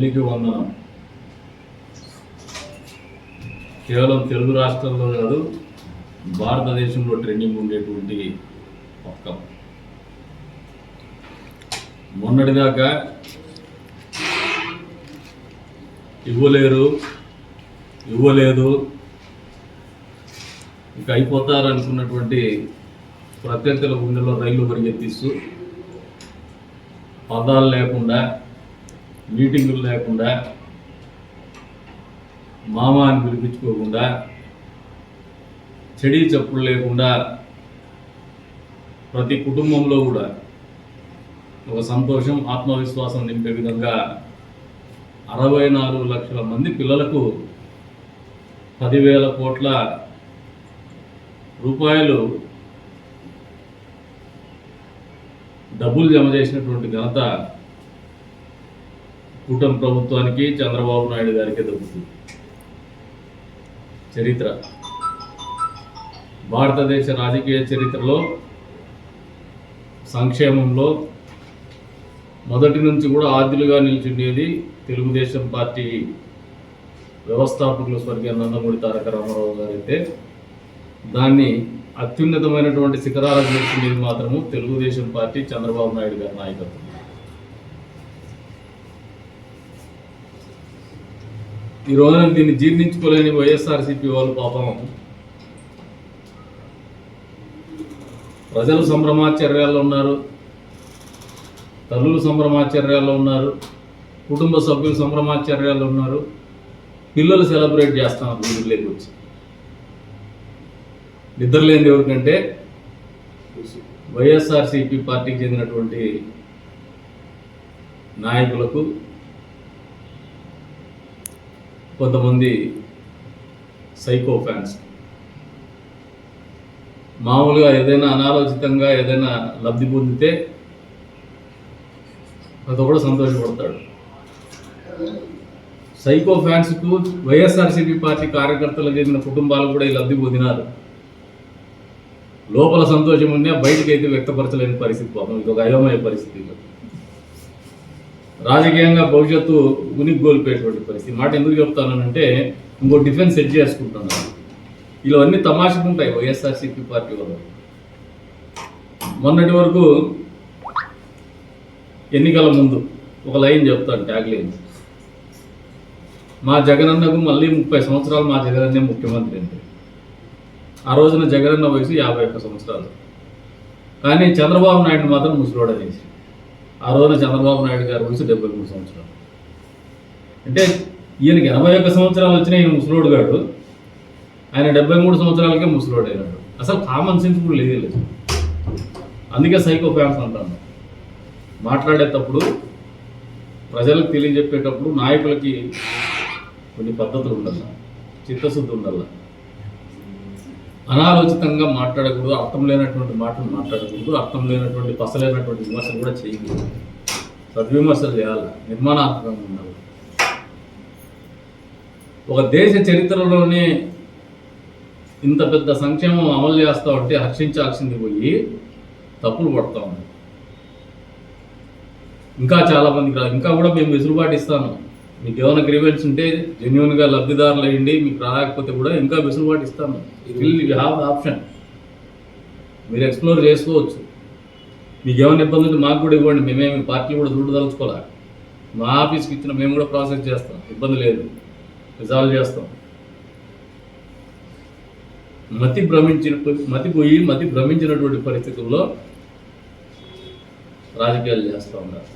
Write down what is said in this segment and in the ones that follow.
తల్లికి వందనం. కేవలం తెలుగు రాష్ట్రాల్లో కాదు భారతదేశంలో ట్రెండింగ్ ఉండేటువంటి పథకం మొన్నటిదాకా ఇవ్వలేరు ఇవ్వలేదు. ఇంకా అయిపోతారనుకున్నటువంటి ప్రత్యర్థుల గుండెలో రైలు పరిగెత్తిస్తూ పదాలు లేకుండా మీటింగులు లేకుండా మామ అని పిలిపించుకోకుండా చెడి చప్పుడు లేకుండా ప్రతి కుటుంబంలో కూడా ఒక సంతోషం ఆత్మవిశ్వాసం నింపే విధంగా అరవై నాలుగు లక్షల మంది పిల్లలకు పదివేల కోట్ల రూపాయలు డబ్బులు జమ చేసినటువంటి ఘనత కూటమి ప్రభుత్వానికి చంద్రబాబు నాయుడు గారికి దక్కుతుంది చరిత్ర. భారతదేశ రాజకీయ చరిత్రలో సంక్షేమంలో మొదటి నుంచి కూడా ఆద్యులుగా నిలిచిండేది తెలుగుదేశం పార్టీ వ్యవస్థాపకులు స్వర్గీయ నందమూరి తారక రామారావు గారైతే. దాన్ని అత్యున్నతమైనటువంటి శిఖరాలకు నిలిచిండేది మాత్రము తెలుగుదేశం పార్టీ చంద్రబాబు నాయుడు గారి నాయకత్వం. ఈ రోజున దీన్ని జీర్ణించుకోలేని వైఎస్ఆర్సీపీ వాళ్ళు పాపం. ప్రజలు సంభ్రమాచర్యాల్లో ఉన్నారు. తల్లులు సంభ్రమాచర్యాల్లో ఉన్నారు. కుటుంబ సభ్యులు సంభ్రమాచర్యాల్లో ఉన్నారు. పిల్లలు సెలబ్రేట్ చేస్తున్నారు నిద్రలేకి వచ్చి. నిద్రలేని ఎవరికంటే వైఎస్ఆర్సీపీ పార్టీకి చెందినటువంటి నాయకులకు కొంతమంది సైకో ఫ్యాన్స్. మామూలుగా ఏదైనా అనాలోచితంగా ఏదైనా లబ్ధి పొందితే అతను కూడా సంతోషపడతాడు. సైకో ఫ్యాన్స్కు వైఎస్ఆర్సీపీ పార్టీ కార్యకర్తలకు చెందిన కుటుంబాలు కూడా ఈ లబ్ధి పొందినారు. లోపల సంతోషం ఉన్నా బయటకైతే అయితే వ్యక్తపరచలేని పరిస్థితి పాపం. ఇది ఒక అయోమయ పరిస్థితి. రాజకీయంగా భవిష్యత్తు ఉనికి కోల్పోయేటువంటి పరిస్థితి. మాట ఎందుకు చెప్తానంటే ఇంకో డిఫెన్స్ సెట్ చేసుకుంటున్నాను. తమాషకు ఉంటాయి వైఎస్ఆర్సీపీ పార్టీ వాళ్ళు మొన్నటి వరకు ఎన్నికల ముందు ఒక లైన్ చెప్తాను ట్యాగ్ లైన్ మా జగనన్నకు మళ్ళీ ముప్పై సంవత్సరాలు మా జగనన్నే ముఖ్యమంత్రి అంటే. ఆ రోజున జగనన్న వయసు యాభై ఒక్క సంవత్సరాలు. కానీ చంద్రబాబు నాయుడు మాత్రం ముసలోడ చేసి ఆ రోజున చంద్రబాబు నాయుడు గారి వయసు డెబ్బై మూడు సంవత్సరాలు. అంటే ఈయనకి ఎనభై ఒక్క సంవత్సరాలు వచ్చిన ఈయన ముసలోడు గాడు. ఆయన డెబ్బై మూడు సంవత్సరాలకే ముసలోడు అయినాడు. అసలు కామన్ సెన్స్ కూడా లేదు లేదు. అందుకే సైకో ఫ్యాన్స్ అంటాను మాట్లాడేటప్పుడు ప్రజలకు తెలియజెప్పేటప్పుడు నాయకులకి కొన్ని పద్ధతులు ఉండాలి. చిత్తశుద్ధి ఉండాలి. అనాలోచితంగా మాట్లాడకూడదు అర్థం లేనటువంటి మాటలు మాట్లాడకూడదు అర్థం లేనటువంటి పసలేనటువంటి విమర్శలు కూడా చేయకూడదు. సద్విమర్శలు చేయాలి నిర్మాణాత్మకంగా ఉండాలి. ఒక దేశ చరిత్రలోనే ఇంత పెద్ద సంక్షేమం అమలు చేస్తా ఉంటే హర్షించాల్సింది పోయి తప్పులు పడతా ఉంది ఇంకా చాలామందికి ఇంకా కూడా మేము వెసులుబాటు ఇస్తాను మీకు ఏమైనా గ్రీవెన్స్ ఉంటే జెన్యున్గా లబ్ధిదారులు అయ్యండి మీకు రాకపోతే కూడా ఇంకా వెసులుబాటు ఇస్తాను యూ హ్యావ్ ఆప్షన్ మీరు ఎక్స్ప్లోర్ చేసుకోవచ్చు. మీకు ఏమైనా ఇబ్బంది ఉంటే మాకు కూడా ఇవ్వండి మేమేమి పార్టీ కూడా చూడదలుచుకోలే మా ఆఫీస్కి ఇచ్చిన మేము కూడా ప్రాసెస్ చేస్తాం. ఇబ్బంది లేదు. రిజాల్వ్ చేస్తాం. మతి భ్రమించిన మతిపోయి మతి భ్రమించినటువంటి పరిస్థితుల్లో రాజకీయాలు చేస్తూ ఉన్నారు.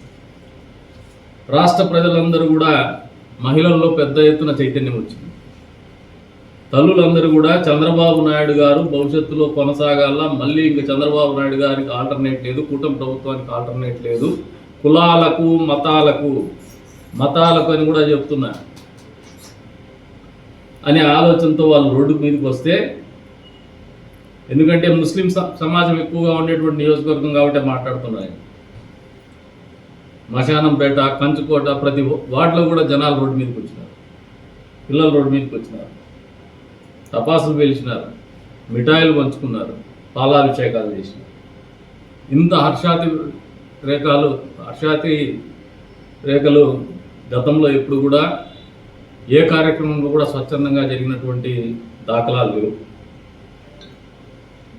రాష్ట్ర ప్రజలందరూ కూడా మహిళల్లో పెద్ద ఎత్తున చైతన్యం వచ్చింది. తల్లులందరూ కూడా చంద్రబాబు నాయుడు గారు భవిష్యత్తులో కొనసాగాల మళ్ళీ ఇంక చంద్రబాబు నాయుడు గారికి ఆల్టర్నేట్ లేదు కూటమి ప్రభుత్వానికి ఆల్టర్నేట్ లేదు. కులాలకు మతాలకు మతాలకు అని కూడా చెప్తున్నా. అనే ఆలోచనతో వాళ్ళు రోడ్డు మీదకి వస్తే ఎందుకంటే ముస్లిం స- సమాజం ఎక్కువగా ఉండేటువంటి నియోజకవర్గం కాబట్టి మాట్లాడుతున్నాయి మశానంపేట కంచుకోట ప్రతి వాటిలో కూడా జనాలు రోడ్డు మీదకి వచ్చినారు. పిల్లలు రోడ్డు మీదకి వచ్చినారు. తపాసులు పేల్చినారు. మిఠాయిలు పంచుకున్నారు. పాలాభిషేకాలు చేసినారు. ఇంత హర్షాతి రేఖలు హర్షాతి రేఖలు గతంలో ఎప్పుడు కూడా ఏ కార్యక్రమంలో కూడా స్వచ్ఛందంగా జరిగినటువంటి దాఖలాలు లేవు.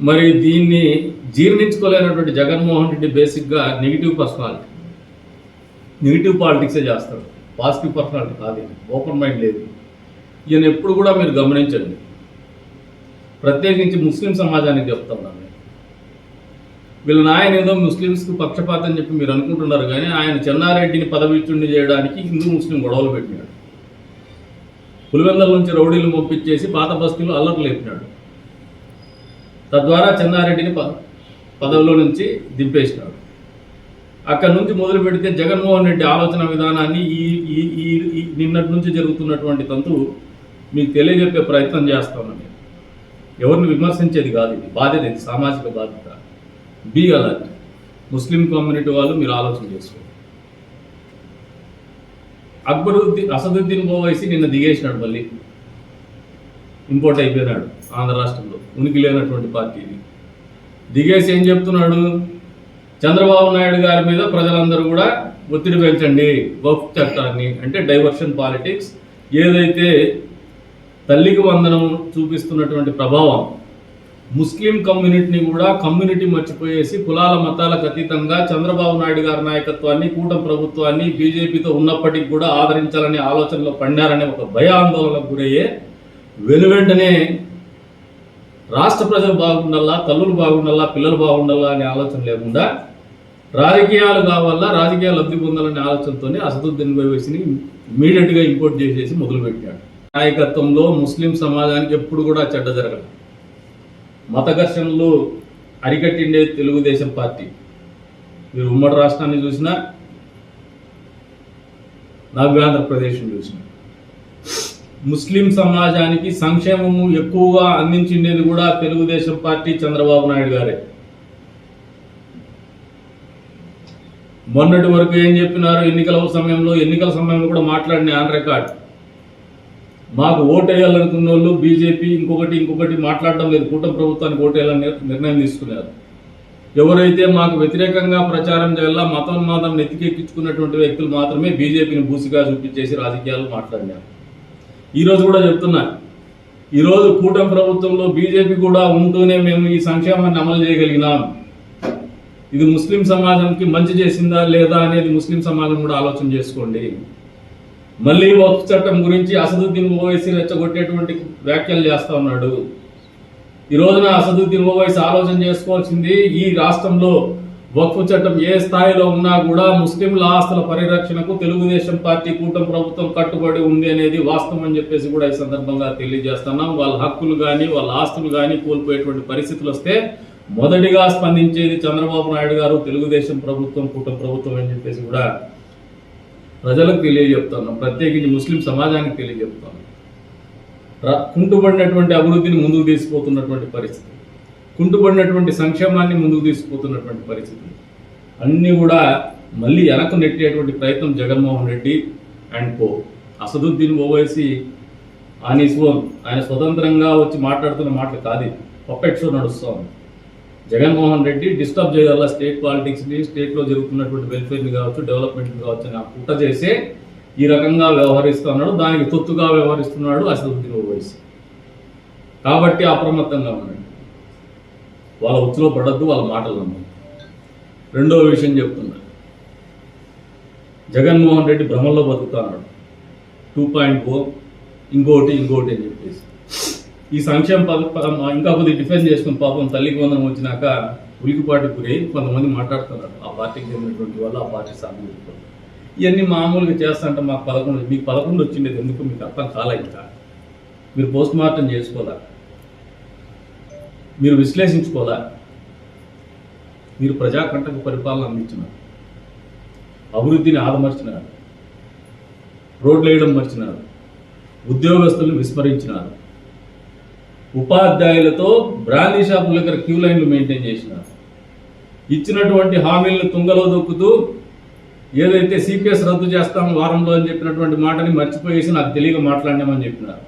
మరి దీన్ని జీర్ణించుకోలేనటువంటి జగన్మోహన్ రెడ్డి బేసిక్గా నెగిటివ్ పర్సనాలిటీ. నెగిటివ్ పాలిటిక్సే చేస్తాడు పాజిటివ్ పర్సనాలిటీ కాదు ఓపెన్ మైండ్ లేదు. ఈయన ఎప్పుడు కూడా మీరు గమనించండి. ప్రత్యేకించి ముస్లిం సమాజానికి చెప్తున్నాను నేను. వీళ్ళ నాయన ఏదో ముస్లిమ్స్కి పక్షపాతం చెప్పి మీరు అనుకుంటున్నారు కానీ ఆయన చెన్నారెడ్డిని పదవిచ్చుండి చేయడానికి హిందూ ముస్లిం గొడవలు పెట్టినాడు. పులివెందల నుంచి రౌడీలు పంపించేసి పాత బస్తీలు అల్లర్లు లేపినాడు. తద్వారా చెన్నారెడ్డిని ప పదవిలో నుంచి దింపేసినాడు. అక్కడ నుంచి మొదలు పెడితే జగన్మోహన్ రెడ్డి ఆలోచన విధానాన్ని ఈ ఈ ఈ నిన్నటి నుంచి జరుగుతున్నటువంటి తంతు మీకు తెలియజెప్పే ప్రయత్నం చేస్తాను నేను ఎవరిని విమర్శించేది కాదు ఇది. బాధ్యత ఇది. సామాజిక బాధ్యత. Be alert. ముస్లిం కమ్యూనిటీ వాళ్ళు మీరు ఆలోచన చేసుకోండి. అక్బరుద్దీన్ అసదుద్దీన్ ఓవైసీ నిన్న దిగేసినాడు మళ్ళీ. ఇంపోర్ట్ అయిపోయినాడు ఆంధ్ర రాష్ట్రంలో. ఉనికి లేనటువంటి పార్టీని దిగేసి ఏం చెప్తున్నాడు? చంద్రబాబు నాయుడు గారి మీద ప్రజలందరూ కూడా ఒత్తిడి పెంచండి వక్ఫ్ చట్టాన్ని అంటే డైవర్షన్ పాలిటిక్స్ ఏదైతే తల్లికి వందనం చూపిస్తున్నటువంటి ప్రభావం ముస్లిం కమ్యూనిటీని కూడా కమ్యూనిటీ మర్చిపోయేసి కులాల మతాలకు అతీతంగా చంద్రబాబు నాయుడు గారి నాయకత్వాన్ని కూటమి ప్రభుత్వాన్ని బీజేపీతో ఉన్నప్పటికీ కూడా ఆదరించాలనే ఆలోచనలో పడినారనే ఒక భయాందోళనకు గురయ్యే వెనువెంటనే రాష్ట్ర ప్రజలు బాగుండాలా తల్లులు బాగుండాలా పిల్లలు బాగుండాలా అనే ఆలోచన లేకుండా రాజకీయాలు కావాలా రాజకీయ లబ్ధి పొందాలనే ఆలోచనతోనే అసదుద్దీన్ ఓవైసీని ఇమీడియట్గా ఇంపోర్ట్ చేసేసి మొదలుపెట్టాడు. నాయకత్వంలో ముస్లిం సమాజానికి ఎప్పుడు కూడా చెడ్డ జరగదు. మత ఘర్షణలు అరికట్టిండే తెలుగుదేశం పార్టీ. మీరు ఉమ్మడి రాష్ట్రాన్ని చూసినా నవ్యాంధ్రప్రదేశ్ని చూసినా. ముస్లిం సమాజానికి సంక్షేమము ఎక్కువగా అందించిండేది కూడా తెలుగుదేశం పార్టీ చంద్రబాబు నాయుడు గారే. మొన్నటి వరకు ఏం చెప్పినారు? ఎన్నికల సమయంలో ఎన్నికల సమయంలో కూడా మాట్లాడిన ఆన్ రికార్డ్. మాకు ఓటేయాలనుకున్న వాళ్ళు బీజేపీ ఇంకొకటి ఇంకొకటి మాట్లాడడం లేదు. కూటమి ప్రభుత్వానికి ఓటేయాలని నిర్- నిర్ణయం తీసుకున్నారు. ఎవరైతే మాకు వ్యతిరేకంగా ప్రచారం చేయాలా మతోన్మాదం నెత్తికెక్కించుకున్నటువంటి వ్యక్తులు మాత్రమే బీజేపీని బూసిగా చూపించేసి రాజకీయాలు మాట్లాడినారు. ఈరోజు కూడా చెప్తున్నా. ఈరోజు కూటమి ప్రభుత్వంలో బీజేపీ కూడా ఉంటూనే మేము ఈ సంక్షేమాన్ని అమలు చేయగలిగినాం. ఇది ముస్లిం సమాజంకి మంచి చేసిందా లేదా అనేది ముస్లిం సమాజం కూడా ఆలోచన చేసుకోండి. మళ్ళీ వక్ఫ్ చట్టం గురించి అసదుద్దీన్ ఓవైసీ రెచ్చగొట్టేటువంటి వ్యాఖ్యలు చేస్తా ఉన్నాడు. ఈ రోజున అసదుద్దీన్ ఓవైసీ ఆలోచన చేసుకోవాల్సింది ఈ రాష్ట్రంలో వక్ఫ్ చట్టం ఏ స్థాయిలో ఉన్నా కూడా ముస్లింల ఆస్తుల పరిరక్షణకు తెలుగుదేశం పార్టీ కూటమి ప్రభుత్వం కట్టుబడి ఉంది అనేది వాస్తవం అని చెప్పేసి కూడా ఈ సందర్భంగా తెలియజేస్తున్నాం. వాళ్ళ హక్కులు కానీ వాళ్ళ ఆస్తులు కానీ కోల్పోయేటువంటి పరిస్థితులు వస్తే మొదటిగా స్పందించేది చంద్రబాబు నాయుడు గారు తెలుగుదేశం ప్రభుత్వం కూటమి ప్రభుత్వం అని చెప్పేసి కూడా ప్రజలకు తెలియజెప్తున్నాం ప్రత్యేకించి ముస్లిం సమాజానికి తెలియజెప్తున్నాం ర- కుంటుపడినటువంటి అభివృద్ధిని ముందుకు తీసుకుపోతున్నటువంటి పరిస్థితి. కుంటుపడినటువంటి సంక్షేమాన్ని ముందుకు తీసుకుపోతున్నటువంటి పరిస్థితి. అన్నీ కూడా మళ్ళీ వెనక్కు నెట్టేటువంటి ప్రయత్నం Jaganmohan Reddy and co. Asaduddin Owaisi on his own. ఆయన స్వతంత్రంగా వచ్చి మాట్లాడుతున్న మాటలు కాదు పప్పెట్ షో నడుస్తోంది జగన్మోహన్ రెడ్డి డిస్టర్బ్ చేయాల స్టేట్ పాలిటిక్స్ని స్టేట్లో జరుగుతున్నటువంటి వెల్ఫేర్ని కావచ్చు డెవలప్మెంట్ని కావచ్చు అని పుట్ట కుట్ర చేసే ఈ రకంగా వ్యవహరిస్తున్నాడు దానికి తొత్తుగా వ్యవహరిస్తున్నాడు అసదుద్దీన్ ఓవైసీ. కాబట్టి అప్రమత్తంగా ఉండండి. వాళ్ళ ఉచ్చులో పడద్దు వాళ్ళ మాటలు నమ్మద్దు. రెండవ విషయం చెప్తున్నా. జగన్మోహన్ రెడ్డి భ్రమంలో బతుకుతున్నాడు టూ పాయింట్ ఓ ఇంకోటి ఇంకోటి అని చెప్పేసి. ఈ సంక్షేమ పథకం ఇంకా కొద్దిగా డిఫెండ్ చేసుకుని పాపం తల్లికి వందనం వచ్చినాక ఉలికిపాటి గురై కొంతమంది మాట్లాడుతున్నారు. ఆ పార్టీకి చెందినటువంటి వాళ్ళు ఆ పార్టీ సాధన ఇవన్నీ మామూలుగా చేస్తాంటే మాకు పదకొండు మీకు పదకొండు వచ్చిండేది ఎందుకు? మీకు అర్థం కాలే ఇంకా. మీరు పోస్ట్ మార్టం చేసుకోవాలా? మీరు విశ్లేషించుకోదా మీరు ప్రజాకంటకు పరిపాలన అందించినారు అభివృద్ధిని ఆదమర్చినారు. రోడ్లు వేయడం మర్చినారు. ఉద్యోగస్తులను విస్మరించినారు. ఉపాధ్యాయులతో బ్రాందీ షాపుల దగ్గర క్యూ లైన్లు మెయింటైన్ చేసినారు. ఇచ్చినటువంటి హామీలను తుంగలో దొక్కుతూ ఏదైతే సిపిఎస్ రద్దు చేస్తాం వారంలో అని చెప్పినటువంటి మాటని మర్చిపోయేసి నాకు తెలియక మాట్లాడినామని చెప్పినారు.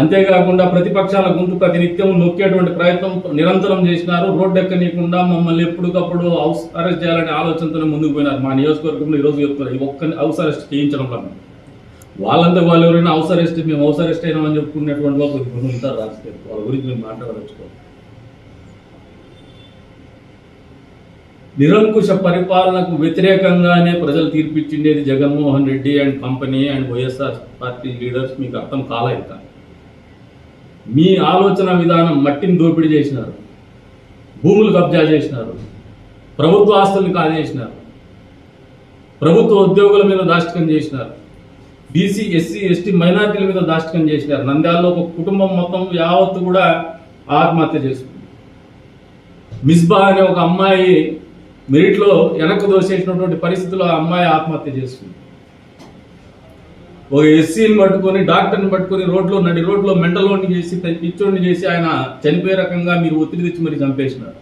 అంతేకాకుండా ప్రతిపక్షాల గుంపు ప్రతి నిత్యం నొక్కేటువంటి ప్రయత్నం నిరంతరం చేసినారు. రోడ్డు ఎక్కనీయకుండా మమ్మల్ని ఎప్పటికప్పుడు హౌస్ అరెస్ట్ చేయాలనే ఆలోచనతోనే ముందుకు పోయినారు. మా నియోజకవర్గంలో ఈరోజు చెప్తున్నారు ఈ ఒక్క హౌస్ అరెస్ట్ చేయించడం వల్ల. వాళ్ళంతా వాళ్ళు ఎవరైనా హౌస్ అరెస్ట్ మేము హౌస్ అరెస్ట్ అయినామని చెప్పుకునేటువంటి వాళ్ళు ఇప్పుడు ఉంటారు రాజకీయ వాళ్ళ గురించి మేము మాట్లాడవచ్చు నిరంకుశ పరిపాలనకు వ్యతిరేకంగానే ప్రజలు తీర్పిచ్చిండేది Jaganmohan Reddy and company and YSR party leaders. మీకు అర్థం కాలే మీ ఆలోచన విధానం మట్టిని దోపిడీ చేసినారు. భూములు కబ్జా చేసినారు. ప్రభుత్వ ఆస్తుల్ని కాజేసినారు. ప్రభుత్వ ఉద్యోగుల మీద దాష్టికం చేసినారు. బీసీ ఎస్సీ ఎస్టీ మైనార్టీల మీద దాష్టికం చేసినారు. నంద్యాలలో ఒక కుటుంబం మొత్తం యావత్తు కూడా ఆత్మహత్య చేసుకుంది. మిస్బా అనే ఒక అమ్మాయి మెరిట్లో వెనక్కు దోసేసినటువంటి పరిస్థితుల్లో ఆ అమ్మాయి ఆత్మహత్య చేసుకుంది. ఒక ఎస్సీని పట్టుకొని డాక్టర్ని పట్టుకొని రోడ్లో నడి రోడ్లో మెంటలోని చేసి పిచ్చోడిని చేసి ఆయన చనిపోయే రకంగా మీరు ఒత్తిడి తెచ్చి మరి చంపేసినారు.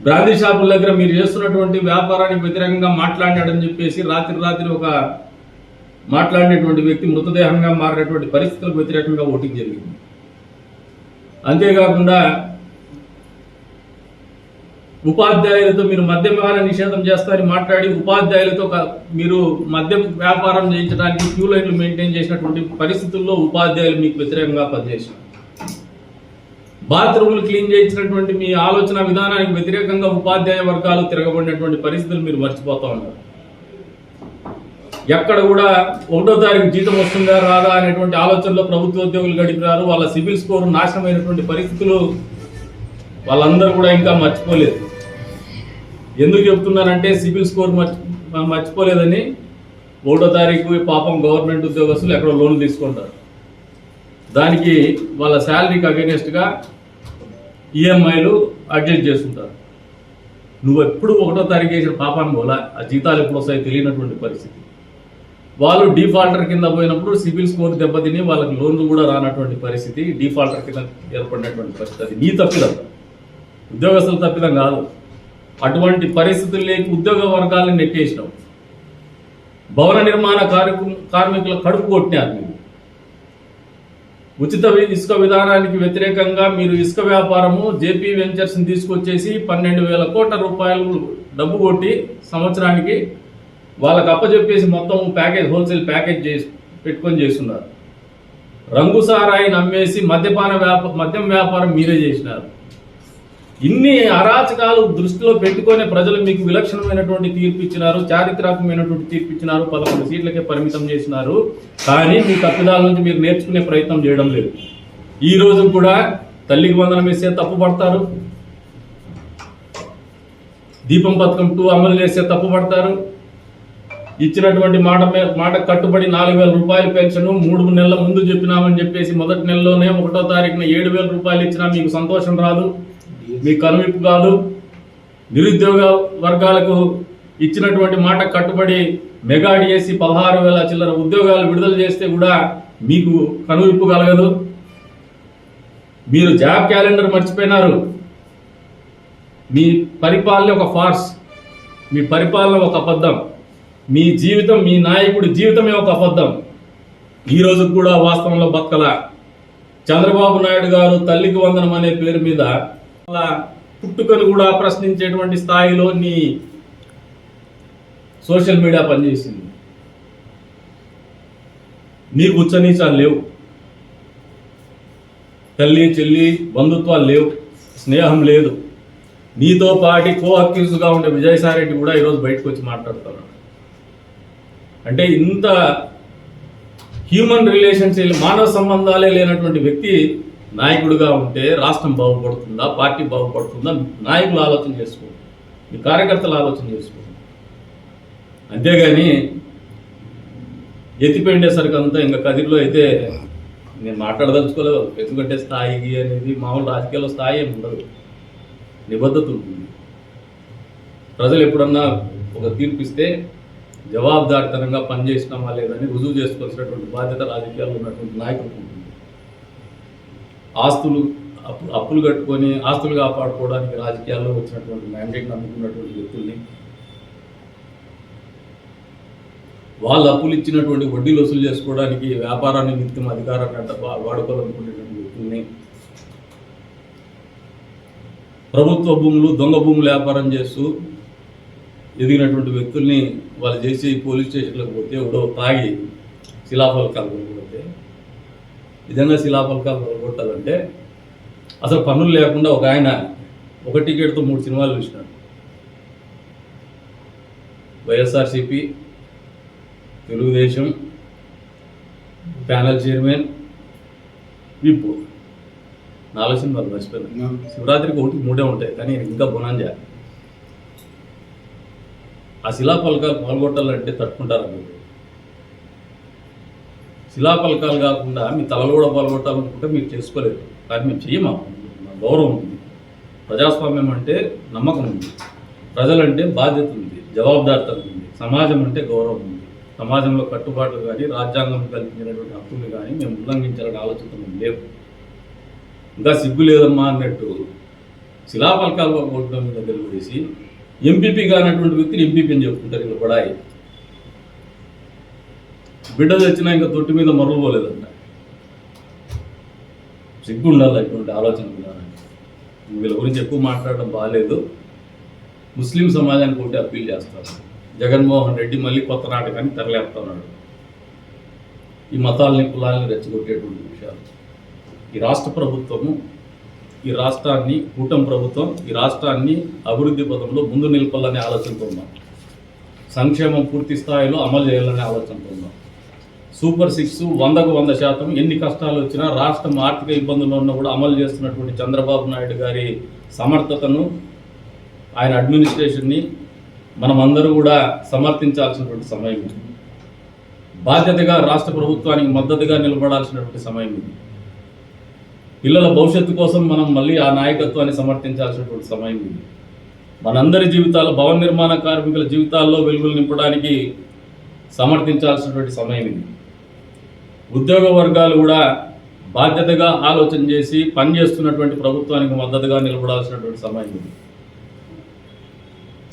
బ్రాంతి షాపుల దగ్గర మీరు చేస్తున్నటువంటి వ్యాపారానికి వ్యతిరేకంగా మాట్లాడినాడని చెప్పేసి రాత్రి రాత్రి ఒక మాట్లాడినటువంటి వ్యక్తి మృతదేహంగా మారినటువంటి పరిస్థితులకు వ్యతిరేకంగా ఓటింగ్ జరిగింది. అంతేకాకుండా ఉపాధ్యాయులతో మీరు మద్యపాన నిషేధం చేస్తారని మాట్లాడి ఉపాధ్యాయులతో మీరు మద్యం వ్యాపారం చేయించడానికి క్యూ లైన్లు మెయింటైన్ చేసినటువంటి పరిస్థితుల్లో ఉపాధ్యాయులు మీకు వ్యతిరేకంగా పనిచేశారు. బాత్రూములు క్లీన్ చేయించినటువంటి మీ ఆలోచన విధానానికి వ్యతిరేకంగా ఉపాధ్యాయ వర్గాలు తిరగబడినటువంటి పరిస్థితులు మీరు మర్చిపోతూ ఉన్నారు. ఎక్కడ కూడా ఒకటో తారీఖు జీతం వస్తుందా రాదా అనేటువంటి ఆలోచనలో ప్రభుత్వ ఉద్యోగులు గడిపినారు వాళ్ళ సిబిల్ స్కోర్ నాశనమైనటువంటి పరిస్థితులు వాళ్ళందరూ కూడా ఇంకా మర్చిపోలేదు. ఎందుకు చెప్తున్నారంటే సిబిల్ స్కోర్ మర్చి మర్చిపోలేదని ఒకటో తారీఖు పాపం గవర్నమెంట్ ఉద్యోగస్తులు ఎక్కడో లోన్లు తీసుకుంటారు. దానికి వాళ్ళ శాలరీకి అగేనెస్ట్గా ఈఎంఐలు అడ్జస్ట్ చేస్తుంటారు. నువ్వు ఎప్పుడు ఒకటో తారీఖు వేసిన పాపాన్ని పోలా ఆ జీతాలు ఎప్పుడు వస్తాయో తెలియనటువంటి పరిస్థితి. వాళ్ళు డిఫాల్టర్ కింద పోయినప్పుడు సిబిల్ స్కోర్ దెబ్బతిని వాళ్ళకి లోన్లు కూడా రానటువంటి పరిస్థితి డిఫాల్టర్ కింద ఏర్పడినటువంటి పరిస్థితి. అది నీ తప్పిదం. ఉద్యోగస్తుల తప్పిదం కాదు. అటువంటి పరిస్థితుల్లోకి ఉద్యోగ వర్గాలను నెట్టేసినాం. భవన నిర్మాణ కార్మికుల కడుపు కొట్టినారు మీరు. ఉచిత ఇసుక విధానానికి వ్యతిరేకంగా మీరు ఇసుక వ్యాపారము జేపీ వెంచర్స్ని తీసుకొచ్చేసి పన్నెండు వేల కోట్ల రూపాయలు డబ్బు కొట్టి సంవత్సరానికి వాళ్ళకి అప్పచెప్పేసి మొత్తం ప్యాకేజ్ హోల్సేల్ ప్యాకేజ్ చేసి పెట్టుకొని చేస్తున్నారు. రంగు సారాయిని అమ్మేసి మద్యపాన వ్యాప మద్యం వ్యాపారం మీరే చేసినారు. ఇన్ని అరాచకాలు దృష్టిలో పెట్టుకునే ప్రజలు మీకు విలక్షణమైనటువంటి తీర్పు ఇచ్చినారు చారిత్రాత్మకమైనటువంటి తీర్పు ఇచ్చినారు పదకొండు సీట్లకే పరిమితం చేసినారు. కానీ మీ తప్పిదాల నుంచి మీరు నేర్చుకునే ప్రయత్నం చేయడం లేదు. ఈ రోజు కూడా తల్లికి వందనం వేస్తే తప్పు పడతారు. దీపం పథకం టూ అమలు చేస్తే తప్పు పడతారు. ఇచ్చినటువంటి మాట మాట కట్టుబడి నాలుగు వేల రూపాయల పెన్షన్ మూడు నెలల ముందు చెప్పినామని చెప్పేసి మొదటి నెలలోనే ఒకటో తారీఖున ఏడు వేల రూపాయలు ఇచ్చినా మీకు సంతోషం రాదు. మీ కనువిప్పు కాదు నిరుద్యోగ వర్గాలకు ఇచ్చినటువంటి మాట కట్టుబడి మెగా డిఎస్సి పదహారు వేల చిల్లర ఉద్యోగాలు విడుదల చేస్తే కూడా మీకు కనువిప్పు కలగదు. మీరు జాబ్ క్యాలెండర్ మర్చిపోయినారు. మీ పరిపాలన ఒక ఫార్స్ మీ పరిపాలన ఒక అబద్ధం మీ జీవితం మీ నాయకుడి జీవితమే ఒక అబద్ధం. ఈ రోజు కూడా వాస్తవంలో బతకల. చంద్రబాబు నాయుడు గారు తల్లికి వందనం అనే పేరు మీద పుట్టుకను కూడా ప్రశ్నించేటువంటి స్థాయిలో నీ సోషల్ మీడియా పనిచేసింది. నీకు ఉచ్చనీచాలు లేవు. తల్లి చెల్లి బంధుత్వాలు లేవు. స్నేహం లేదు. నీతో పాటి కో అక్యూజ్గా ఉండే విజయసాయి రెడ్డి కూడా ఈరోజు బయటకు వచ్చి మాట్లాడుతున్నాడు. అంటే ఇంత హ్యూమన్ రిలేషన్స్ మానవ సంబంధాలే లేనటువంటి వ్యక్తి నాయకుడిగా ఉంటే రాష్ట్రం బాగుపడుతుందా? పార్టీ బాగుపడుతుందా? నాయకులు ఆలోచన చేసుకోండి. మీ కార్యకర్తలు ఆలోచన చేసుకోండి. అంతేగాని ఎత్తిపెండేసరికి అంతా ఇంకా కదిరిలో అయితే నేను మాట్లాడదలుచుకోలేదు. ఎందుకంటే స్థాయి అనేది మామూలు రాజకీయాల్లో స్థాయి ఏమి ఉండదు. నిబద్ధత ఉంటుంది. ప్రజలు ఎప్పుడన్నా ఒక తీర్పు ఇస్తే జవాబుదారితనంగా పనిచేసినామా లేదని రుజువు చేసుకోవాల్సినటువంటి బాధ్యత రాజకీయాల్లో ఉన్నటువంటి నాయకులకు ఉంటుంది. ఆస్తులు అప్పులు కట్టుకొని ఆస్తులు కాపాడుకోవడానికి రాజకీయాల్లో వచ్చినటువంటి మ్యాండేట్ని అందుకున్నటువంటి వ్యక్తుల్ని వాళ్ళు అప్పులు ఇచ్చినటువంటి వడ్డీలు వసూలు చేసుకోవడానికి వ్యాపారాన్ని నిత్యం అధికారాన్ని అంట వాడుకోవాలనుకునేటువంటి వ్యక్తుల్ని ప్రభుత్వ భూములు దొంగ భూములు వ్యాపారం చేస్తూ ఎదిగినటువంటి వ్యక్తుల్ని వాళ్ళు చేసి పోలీస్ స్టేషన్లకు పోతే ఎవడో తాగి శిలాఫలకాలు నిజంగా శిలాఫలకాలు కొట్టాలంటే అసలు పన్నులు లేకుండా ఒక ఆయన ఒక టికెట్తో మూడు సినిమాలు చూసినాడు. YSRCP Telugu Desam panel chairman whip. నాలుగు సినిమాలు మర్చిపోయాను. శివరాత్రికి ఒకటి మూడే ఉంటాయి కానీ ఇంకా బునాంజా ఆ శిలాఫలకాలు పాల్గొట్టాలంటే తట్టుకుంటారా మీరు? శిలాఫలకాలు కాకుండా మీ తలలు కూడా పాల్గొట్టాలనుకుంటే మీరు చేసుకోలేదు. కానీ మేము చెయ్యమా? గౌరవం ఉంది. ప్రజాస్వామ్యం అంటే నమ్మకం ఉంది. ప్రజలంటే బాధ్యత ఉంది. జవాబుదారితనం ఉంది. సమాజం అంటే గౌరవం ఉంది. సమాజంలో కట్టుబాట్లు కానీ రాజ్యాంగం కల్పించినటువంటి హక్కులు కానీ మేము ఉల్లంఘించాలని ఆలోచన లేవు. ఇంకా సిగ్గు లేదమ్మా అన్నట్టు శిలాఫలకాలు కొట్టడం మీద తెలుగుదేసి ఎంపీపీ కానటువంటి వ్యక్తిని ఎంపీపీ అని చెప్పుకుంటారు. ఇలా బడాయి బిడ్డ తెచ్చినా ఇంకా తొట్టి మీద మరలు సిగ్గు ఉండాలి ఇటువంటి ఆలోచన విధానానికి వీళ్ళ గురించి ఎక్కువ మాట్లాడడం బాగాలేదు ముస్లిం సమాజానికి ఒకటి అప్పీల్ చేస్తారు జగన్మోహన్ రెడ్డి మళ్ళీ కొత్త నాటకాన్ని తెరలేపుతున్నాడు. ఈ మతాలని కులాలని రెచ్చగొట్టేటువంటి విషయాలు. ఈ రాష్ట్ర ప్రభుత్వము ఈ రాష్ట్రాన్ని కూటమి ప్రభుత్వం ఈ రాష్ట్రాన్ని అభివృద్ధి పదంలో ముందు నిలపాలనే ఆలోచనతో ఉన్నాం. సంక్షేమం పూర్తి స్థాయిలో అమలు చేయాలనే ఆలోచనతో ఉన్నాం. సూపర్ సిక్స్ వందకు వంద శాతం ఎన్ని కష్టాలు వచ్చినా రాష్ట్రం ఆర్థిక ఇబ్బందులు ఉన్నా కూడా అమలు చేస్తున్నటువంటి చంద్రబాబు నాయుడు గారి సమర్థతను ఆయన అడ్మినిస్ట్రేషన్ని మనం అందరూ కూడా సమర్థించాల్సినటువంటి సమయం ఇది. బాధ్యతగా రాష్ట్ర ప్రభుత్వానికి మద్దతుగా నిలబడాల్సినటువంటి సమయం ఇది. పిల్లల భవిష్యత్తు కోసం మనం మళ్ళీ ఆ నాయకత్వాన్ని సమర్థించాల్సినటువంటి సమయం ఇది. మనందరి జీవితాలు భవన నిర్మాణ కార్మికుల జీవితాల్లో వెలుగులు నింపడానికి సమర్థించాల్సినటువంటి సమయం ఇది. ఉద్యోగ వర్గాలు కూడా బాధ్యతగా ఆలోచన చేసి పనిచేస్తున్నటువంటి ప్రభుత్వానికి మద్దతుగా నిలబడాల్సినటువంటి సమయం ఇది.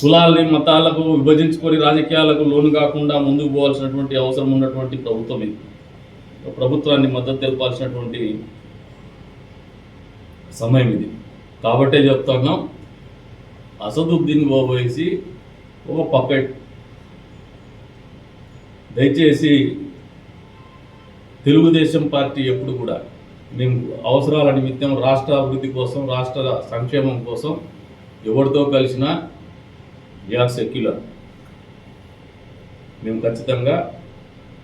కులాలని మతాలకు విభజించుకొని రాజకీయాలకు లోను కాకుండా ముందుకు పోవాల్సినటువంటి అవసరం ఉన్నటువంటి ప్రభుత్వం ఇది. ప్రభుత్వాన్ని మద్దతు తెలపాల్సినటువంటి సమయం ఇది. కాబట్టే చెప్తున్నాం అసదుద్దీన్ ఓవైసి ఒక పకెట్ దయచేసి తెలుగుదేశం పార్టీ ఎప్పుడు కూడా మేము అవసరాల నిమిత్తం రాష్ట్ర అభివృద్ధి కోసం రాష్ట్ర సంక్షేమం కోసం ఎవరితో కలిసినా వీఆర్ సెక్యులర్ మేము ఖచ్చితంగా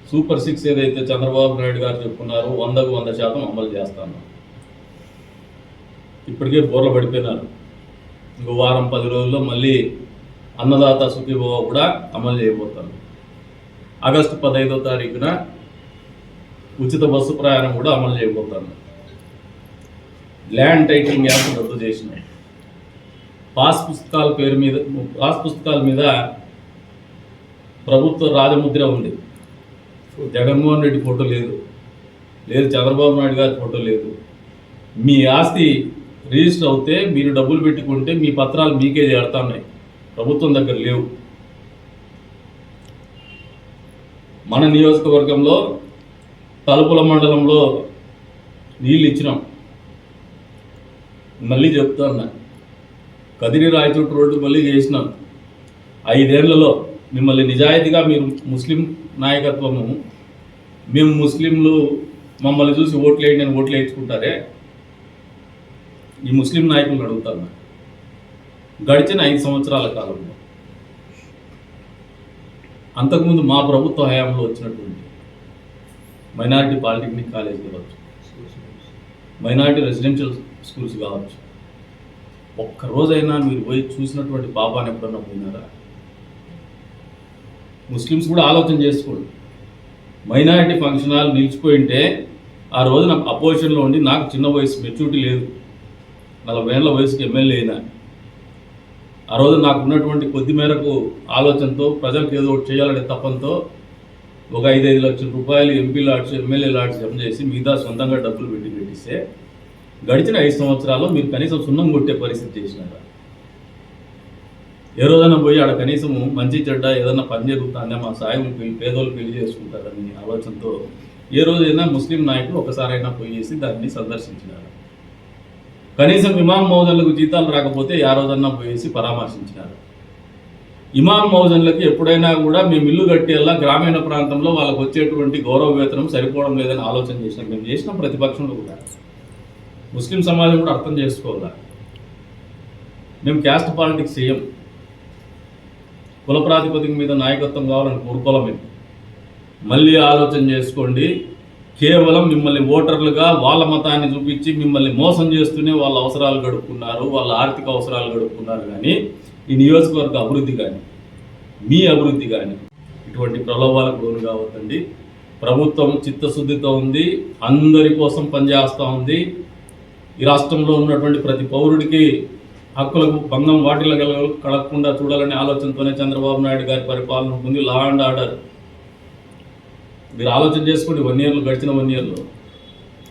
సూపర్ సిక్స్ ఏదైతే చంద్రబాబు నాయుడు గారు చెప్పుకున్నారో వందకు వంద శాతం అమలు చేస్తాను. ఇప్పటికే బోర్ల పడిపోయినారు. ఇంకో వారం పది రోజుల్లో మళ్ళీ అన్నదాత సుఖీభవ కూడా అమలు చేయబోతాను. ఆగస్టు పదహైదో తారీఖున ఉచిత బస్సు ప్రయాణం కూడా అమలు చేయబోతాను ల్యాండ్ టైటిలింగ్ యాప్ రద్దు చేసిన. పాస్ పుస్తకాల పేరు మీద పాస్ పుస్తకాల మీద ప్రభుత్వ రాజముద్ర ఉంది. జగన్మోహన్ రెడ్డి ఫోటో లేదు. లేదు చంద్రబాబు నాయుడు గారి ఫోటో లేదు. మీ ఆస్తి రిజిస్టర్ అవుతే మీరు డబ్బులు పెట్టుకుంటే మీ పత్రాలు మీకే చేరుతున్నాయి ప్రభుత్వం దగ్గర లేవు. మన నియోజకవర్గంలో తలుపుల మండలంలో నీళ్ళు ఇచ్చినాం. మళ్ళీ చెప్తాను కదిరి రాయచోటు రోడ్డు మళ్ళీ చేసినాం. ఐదేళ్ళలో మిమ్మల్ని నిజాయితీగా మీరు ముస్లిం నాయకత్వము మేము ముస్లింలు మమ్మల్ని చూసి ఓట్లు వేయండి అని ఓట్లు వేయించుకుంటారే? ఈ ముస్లిం నాయకులను అడుగుతాను గడిచిన ఐదు సంవత్సరాల కాలంలో అంతకుముందు మా ప్రభుత్వ హయాంలో వచ్చినటువంటి మైనారిటీ పాలిటెక్నిక్ కాలేజ్ కావచ్చు. మైనారిటీ రెసిడెన్షియల్ స్కూల్స్ కావచ్చు. ఒక్క రోజైనా మీరు పోయి చూసినటువంటి పాపాన్ని ఎప్పుడన్నా పోయినారా? ముస్లిమ్స్ కూడా ఆలోచన చేసుకోండి. మైనారిటీ ఫంక్షన్ హాల్ నిలిచిపోయి ఉంటే ఆ రోజు నాకు అపోజిషన్లో ఉండి నాకు చిన్న వయసు మెచ్యూరిటీ లేదు. నలభై ఏళ్ళ వయసుకి ఎమ్మెల్యే అయినా. ఆ రోజు నాకు ఉన్నటువంటి కొద్ది మేరకు ఆలోచనతో ప్రజలకు ఏదో ఒకటి చేయాలనే తపంతో ఒక ఐదైదు లక్షల రూపాయలు ఎంపీ లాడ్స్ ఎమ్మెల్యే లాడ్స్ జమ చేసి మిగతా సొంతంగా డబ్బులు పెట్టి పెట్టిస్తే గడిచిన ఐదు సంవత్సరాల్లో మీరు కనీసం సున్నం కొట్టే పరిస్థితి చేసినారా? ఏ రోజైనా పోయి ఆడ కనీసము మంచి చెడ్డ ఏదైనా పని జరుగుతుందా మా సాయం పెళ్ళి పేదోళ్ళు పెళ్ళి చేసుకుంటారని ఆలోచనతో ఏ రోజైనా ముస్లిం నాయకులు ఒకసారైనా పోయేసి దాన్ని సందర్శించినారు? కనీసం ఇమాం మౌజన్లకు జీతాలు రాకపోతే ఆ రోజన్నా పోయేసి పరామర్శించినారు? ఇమాం మౌజన్లకి ఎప్పుడైనా కూడా మేము ఇల్లు కట్టేలా గ్రామీణ ప్రాంతంలో వాళ్ళకు వచ్చేటువంటి గౌరవ వేతనం సరిపోవడం లేదని ఆలోచన చేసినాం మేము చేసిన ప్రతిపక్షంలో కూడా. ముస్లిం సమాజం కూడా అర్థం చేసుకోవాలా? మేము క్యాస్ట్ పాలిటిక్స్ చేయం కుల ప్రాతిపదిక మీద నాయకత్వం కావాలని కోరుకోవాలి మేము? మళ్ళీ ఆలోచన చేసుకోండి. కేవలం మిమ్మల్ని ఓటర్లుగా వాళ్ళ మతాన్ని చూపించి మిమ్మల్ని మోసం చేస్తూనే వాళ్ళ అవసరాలు గడుపుకున్నారు వాళ్ళ ఆర్థిక అవసరాలు గడుపుకున్నారు కానీ ఈ నియోజకవర్గ అభివృద్ధి కానీ మీ అభివృద్ధి కానీ ఇటువంటి ప్రలోభాలకు లోను కావద్దండి. ప్రభుత్వం చిత్తశుద్ధితో ఉంది అందరి కోసం పనిచేస్తూ ఉంది. ఈ రాష్ట్రంలో ఉన్నటువంటి ప్రతి పౌరుడికి హక్కులకు భంగం వాటిల కలగకుండా చూడాలనే ఆలోచనతోనే చంద్రబాబు నాయుడు గారి పరిపాలన ఉంటుంది లా అండ్ ఆర్డర్. మీరు ఆలోచన చేసుకోండి వన్ ఇయర్లు గడిచిన వన్ ఇయర్లో.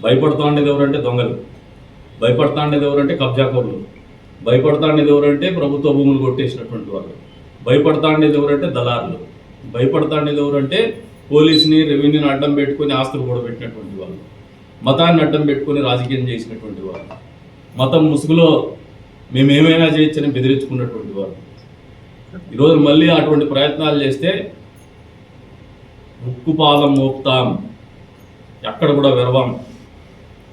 భయపడుతూ ఉండేది ఎవరంటే దొంగలు. భయపడుతూ ఉండేది ఎవరంటే కబ్జాకోర్లు భయపడతాండేది ఎవరంటే ప్రభుత్వ భూములు కొట్టేసినటువంటి వాళ్ళు. భయపడతాండేది ఎవరంటే దళారులు. భయపడతాండేది ఎవరంటే పోలీసుని రెవెన్యూని అడ్డం పెట్టుకొని ఆస్తులు కూడా పెట్టినటువంటి వాళ్ళు. మతాన్ని అడ్డం పెట్టుకొని రాజకీయం చేసినటువంటి వాళ్ళు. మతం ముసుగులో మేమేమైనా చేయొచ్చని బెదిరించుకున్నటువంటి వాళ్ళు. ఈరోజు మళ్ళీ అటువంటి ప్రయత్నాలు చేస్తే ఉక్కు పాదం మోపుతాం. ఎక్కడ కూడా విరవాం.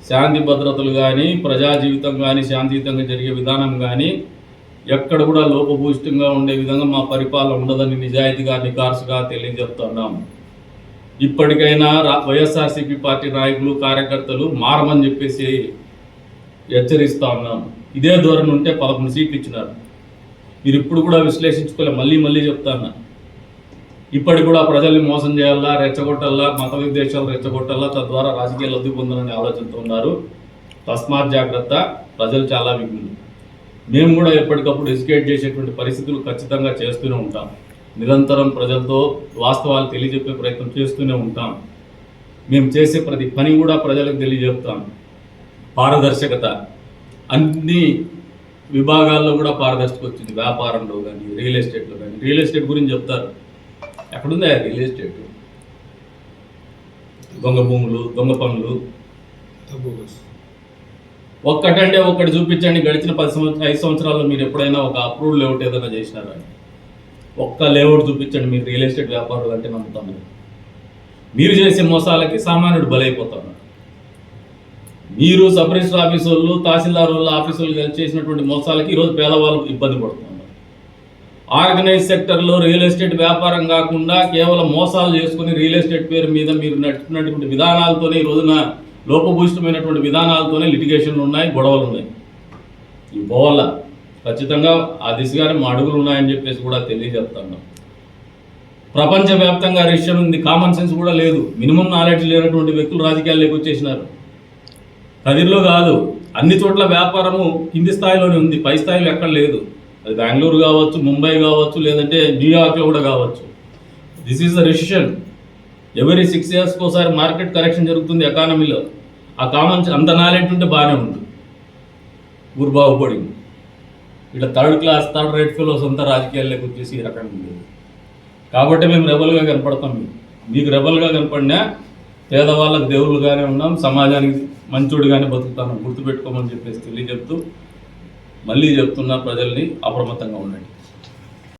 శాంతి భద్రతలు కానీ ప్రజా జీవితం కానీ శాంతియుతంగా జరిగే విధానం కానీ ఎక్కడ కూడా లోపభూయిష్టంగా ఉండే విధంగా మా పరిపాలన ఉండదని నిజాయితీగా నికార్సుగా తెలియజెప్తున్నాం ఇప్పటికైనా వైఎస్ఆర్సీపీ పార్టీ నాయకులు కార్యకర్తలు మారమని చెప్పేసి హెచ్చరిస్తా ఉన్నాం. ఇదే ధోరణి ఉంటే పదకొండు సీట్లు ఇచ్చినారు. మీరు ఇప్పుడు కూడా విశ్లేషించుకోలే మళ్ళీ మళ్ళీ చెప్తాను ఇప్పటికి కూడా ప్రజల్ని మోసం చేయాలా రెచ్చగొట్టాలా మత విద్వేషాలు రెచ్చగొట్టాలా తద్వారా రాజకీయ లబ్ధి పొందాలనే ఆలోచనతో ఉన్నారు. తస్మాత్ జాగ్రత్త ప్రజలు చాలా విఘ్నులు. మేము కూడా ఎప్పటికప్పుడు ఎస్కేట్ చేసేటువంటి పరిస్థితులు ఖచ్చితంగా చేస్తూనే ఉంటాం. నిరంతరం ప్రజలతో వాస్తవాలు తెలియజెప్పే ప్రయత్నం చేస్తూనే ఉంటాం. మేము చేసే ప్రతి పని కూడా ప్రజలకు తెలియజెప్తాం. పారదర్శకత. అన్ని విభాగాల్లో కూడా పారదర్శకత వచ్చింది. వ్యాపారంలో కానీ రియల్ ఎస్టేట్లో కానీ రియల్ ఎస్టేట్ గురించి చెప్తారు. ఎక్కడుంది ఆ రియల్ ఎస్టేట్ దొంగ భూములు దొంగ పనులు. ఒక్కటంటే ఒక్కటి చూపించండి గడిచిన పది సంవత్సరాలు ఐదు సంవత్సరాల్లో మీరు ఎప్పుడైనా ఒక అప్రూవ్డ్ లేఅవుట్ ఏదైనా చేసినారా? ఒక్క లేఅవుట్ చూపించండి మీరు రియల్ ఎస్టేట్ వ్యాపారులు అంటే నమ్ముతాం మేము. మీరు చేసే మోసాలకి సామాన్యుడు బలైపోతాడు. మీరు సబ్ రిజిస్టర్ ఆఫీస్ వాళ్ళు తహసీల్దార్ వాళ్ళు ఆఫీస్ వాళ్ళు కలిసి చేసినటువంటి మోసాలకి ఈరోజు పేదవాళ్ళు ఇబ్బంది పడుతున్నారు. ఆర్గనైజ్ సెక్టర్లో రియల్ ఎస్టేట్ వ్యాపారం కాకుండా కేవలం మోసాలు చేసుకుని రియల్ ఎస్టేట్ పేరు మీద మీరు నడుపుతున్నటువంటి విధానాలతోనే ఈ రోజున లోపభూయిష్టమైనటువంటి విధానాలతోనే లిటిగేషన్లు ఉన్నాయి గొడవలు ఉన్నాయి. ఈ పోవాల ఖచ్చితంగా ఆ దిశగానే మా అడుగులు ఉన్నాయని చెప్పేసి కూడా తెలియజేస్తున్నాం ప్రపంచవ్యాప్తంగా రిజిస్టర్ ఉంది కామన్ సెన్స్ కూడా లేదు. మినిమం నాలెడ్జ్ లేనటువంటి వ్యక్తులు రాజకీయాల్లోకి వచ్చేసినారు. కదిర్లో కాదు అన్ని చోట్ల వ్యాపారము కింది స్థాయిలోనే ఉంది పై స్థాయిలో ఎక్కడ లేదు. అది బెంగళూరు కావచ్చు ముంబై కావచ్చు లేదంటే న్యూయార్క్లో కూడా కావచ్చు. This is the recession every six ఇయర్స్కి ఒకసారి మార్కెట్ కరెక్షన్ జరుగుతుంది ఎకానమీలో. ఆ కామన్ అంత నాలెడ్జ్ ఉంటే బాగానే ఉంటుంది ఊరు బాగుపడింది ఇట్లా third class third rate fellows అంతా రాజకీయాల్లోకి వచ్చేసి ఈ రకంగా ఉండేది కాబట్టి మేము రెబల్గా కనపడతాం. మీకు మీకు రెబల్గా కనపడినా పేదవాళ్ళకి దేవుళ్ళుగానే ఉన్నాం సమాజానికి మంచోడిగానే బతుకుతాను గుర్తుపెట్టుకోమని చెప్పేసి తెలియజెప్తూ మళ్ళీ చెప్తున్నా ప్రజల్ని అప్రమత్తంగా ఉండండి.